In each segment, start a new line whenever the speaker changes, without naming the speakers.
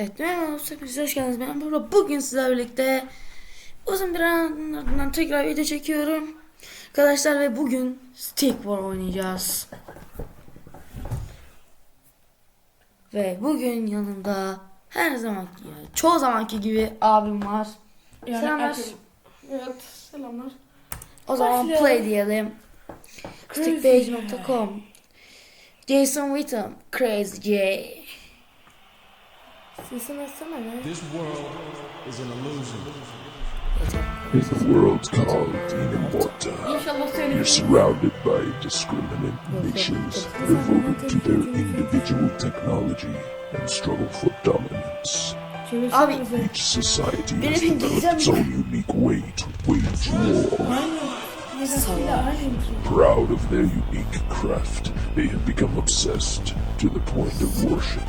Evet merhaba hepiniz hoş geldiniz. Ben burada bugün sizlerle birlikte uzun bir aranın ardından tekrar video çekiyorum. Arkadaşlar ve bugün Stick War oynayacağız. Ve bugün yanımda her zamanki yani çoğu zamanki gibi abim var.
Yani
Selamlar.
Evet selamlar.
O zaman
Başlayalım.
play diyelim. Stickpage.com Jason Witten Crazy J
Sesini açsana be.
This world is an illusion.
In The world's called Immorta.
İnşallah
You're surrounded by discriminant nations devoted to their individual technology and struggle for dominance.
Abi
Each society has developed its own unique way to wage war. Proud of their unique craft, they have become obsessed to the point of worship,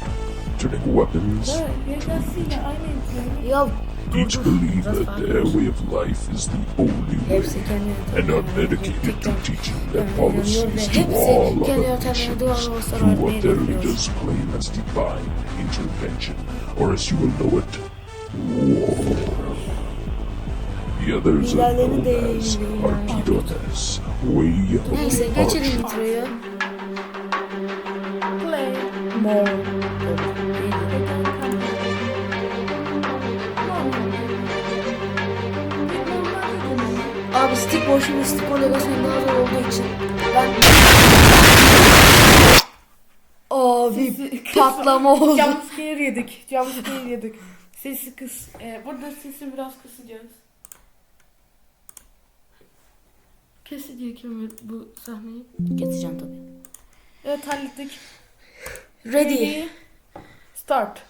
turning weapons.
Yedisiyle aynı
ya
Each believe that their way of life is the only way.
Hepsi kendi
and are dedicated to teaching their
inanıyor
policies to all other
yöntemlerine
nations through what their leaders claim as divine intervention, or as you will know it, war. The others are
Liderlerini de
known as
yayınlayın.
Archidones, way of
Neyse
the
geçelim introyu.
Play.
Mor. Stick boşun stick Legosu'nun daha zor olduğu için ben Abi
Sesi-
patlama oldu.
Jumpscare yedik. Jumpscare yedik. Sesi kıs. Ee, burada sesi biraz kısacağız. Keseceğim Kemal bu sahneyi.
Geçeceğim tabii.
Evet hallettik.
Ready.
Start.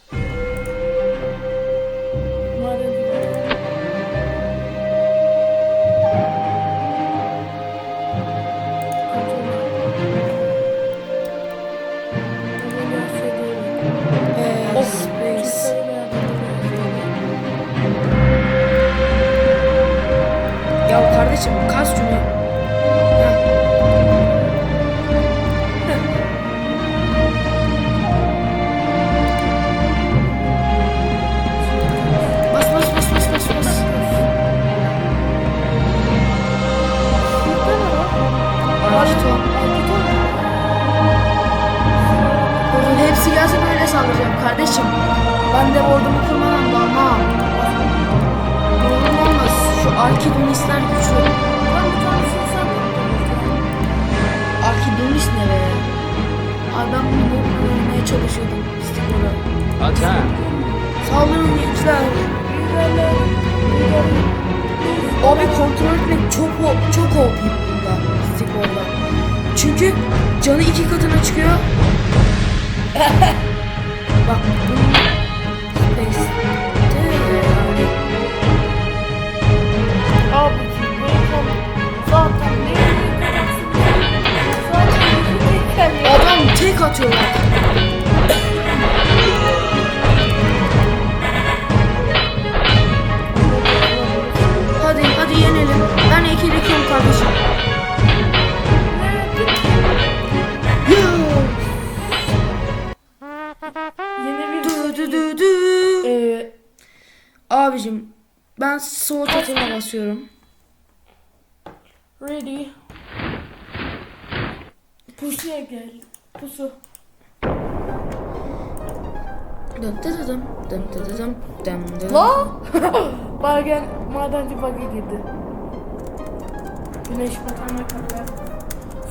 Ya kardeşim kas şunu. Arkidonistler güçlü. Arkidonist ne be? Abi ben bunu oynamaya çalışıyordum. Stikora.
Attack!
Saldırın gençler. Abi kontrol etmek çok çok OP bunda Stikor'da. Çünkü canı iki katına çıkıyor. Ben ikili kim kardeşim.
Bir
Dü dü dü dü.
Ee,
Abicim ben soğut atına basıyorum.
ready. Pusuya gel. Pusu.
Dım dı dı dım, dım dı dı dım, dım dı.
La! Bagen madenci bug'a girdi. Güneş batana kadar.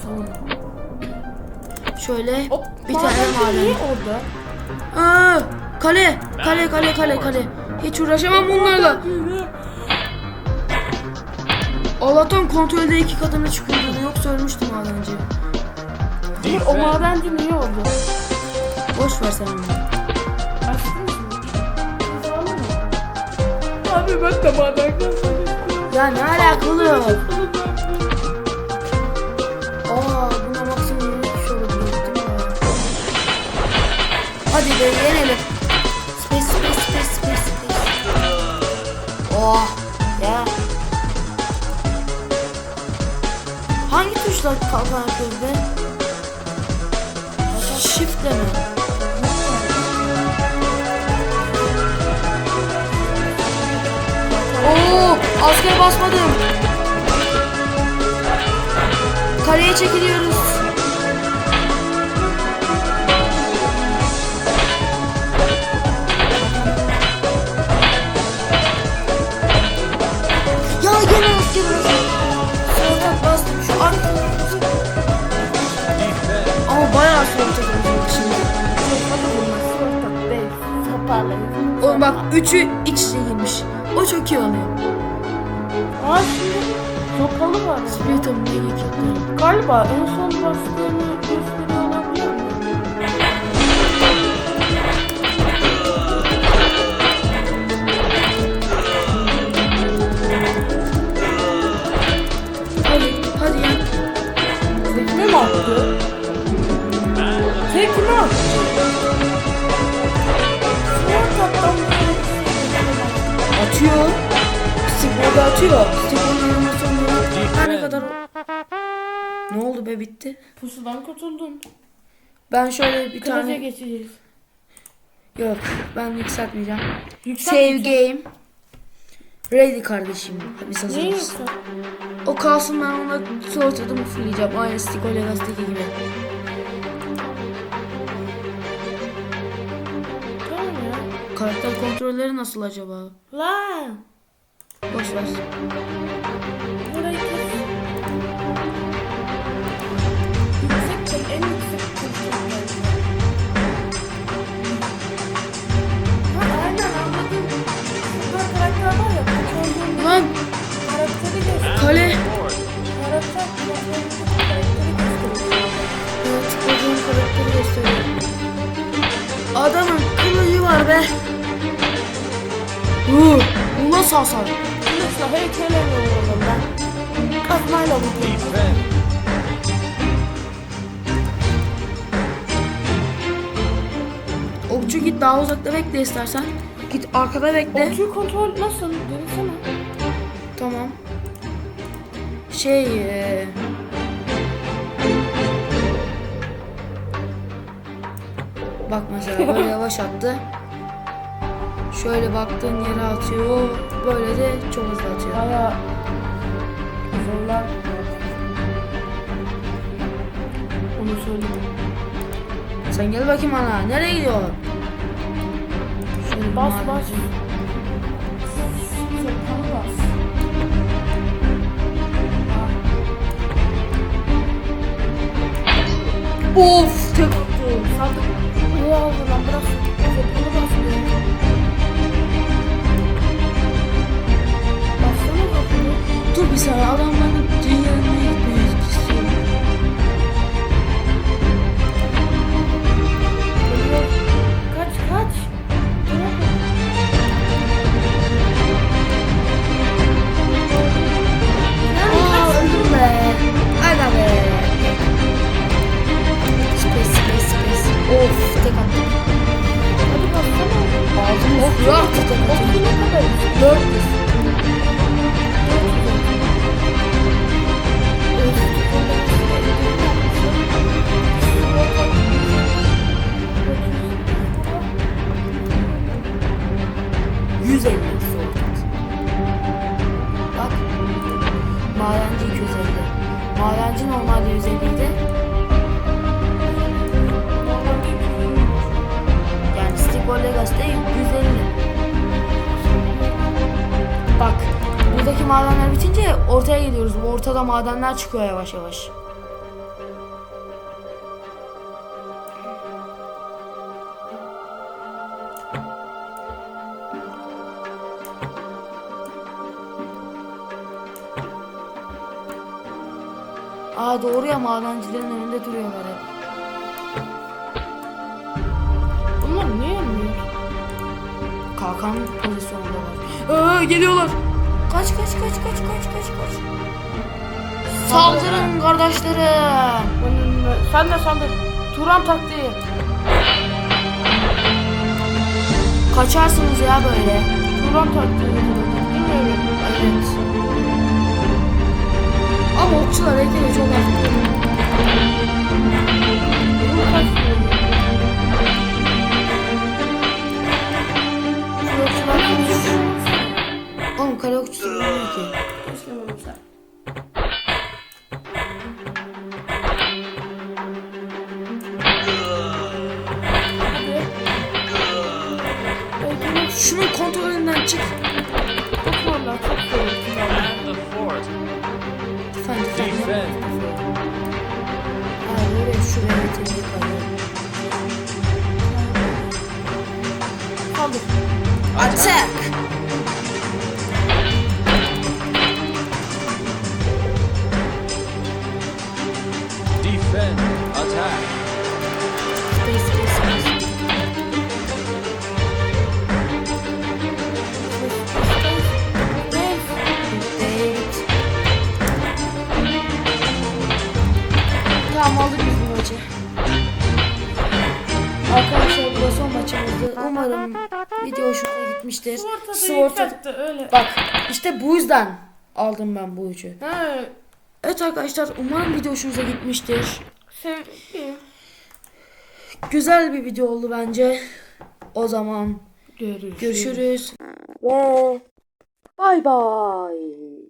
Son.
Şöyle
Hop.
bir tane
madenci niye
maden.
orada?
Aa, kale, kale, kale, kale, kale. Hiç uğraşamam bunlarla. Allah'tan kontrolde iki katına çıkıyordu. Yoksa ölmüştüm madenci.
Dur, o madenci niye orada?
Boş ver sen onu.
Abi ben de maden kazanıyorum.
Ya ne alakalı? Deneyelim. Space space space space space. Oh ya. Hangi tuşla kalkıyoruz be? Shift'le mi? Asker basmadım. Kaleye çekiliyoruz. Bastım şu. Ama bayağı sonra takıldım şimdi. Oğlum bak üçü iç içe girmiş. O çok iyi oluyor.
Aa şimdi sopalı var.
Spiritum diye geçiyor.
Galiba en son bastığını gösteriyor
Atıyor. Stickball'da atıyor. Stickball'ın animasyonları her ne kadar... Ne oldu be bitti.
Pusudan kurtuldun.
Ben şöyle bir
Kılıca
tane...
geçeceğiz.
Yok ben yükseltmeyeceğim.
Yüksel
Save game. Ready kardeşim. Biz
Neyi
hazırız.
yüksel?
O kalsın ben ona sortadımı fulleyeceğim. Aynı Stick Legacy'deki gibi. Karakter kontrolleri nasıl acaba?
Lan.
Boş ver.
Burayı
nasıl hasar?
Kılıçla heykele vuralım ben. Kazmayla.
Defend.
Okçu git daha uzakta bekle istersen. Git arkada bekle.
Okçu kontrol nasıl? Denesene.
Tamam. Şey... eee, Bak mesela böyle yavaş attı. Şöyle baktığın yere atıyor. Böyle de çok hızlı atıyor.
Baya zorlar. Onu söyleyeyim.
Sen gel bakayım ana. Nereye gidiyor? Şöyle
Bas bas.
400. Yüz elli sordu. Bak. Madenci 250. Madenci normalde 150 idi. Buradaki madenler bitince ortaya gidiyoruz. Bu Ortada madenler çıkıyor yavaş yavaş. Aa doğru ya madencilerin önünde duruyorlar hep.
Bunlar niye yanmıyor?
Kalkan pozisyonundalar. Ee, geliyorlar. Kaç kaç kaç kaç kaç kaç kaç. Saldırın kardeşlerim.
Sen de de. Turan taktiği.
Kaçarsınız ya böyle.
Turan taktiği. Bilmiyorum.
Evet. Ama okçular heykeli çok az.
Defend.
Attack. Tamam aldık biz bu maçı. Arkadaşlar bu da son maçımızdı. Umarım video hoşunuza gitmiştir. Sword'da-
yükseltti öyle.
Bak işte bu yüzden aldım ben bu üçü.
He.
Evet arkadaşlar umarım video hoşunuza gitmiştir.
Sevdim.
Güzel bir video oldu bence. O zaman
Görüşürüz.
görüşürüz. Ve bay bay.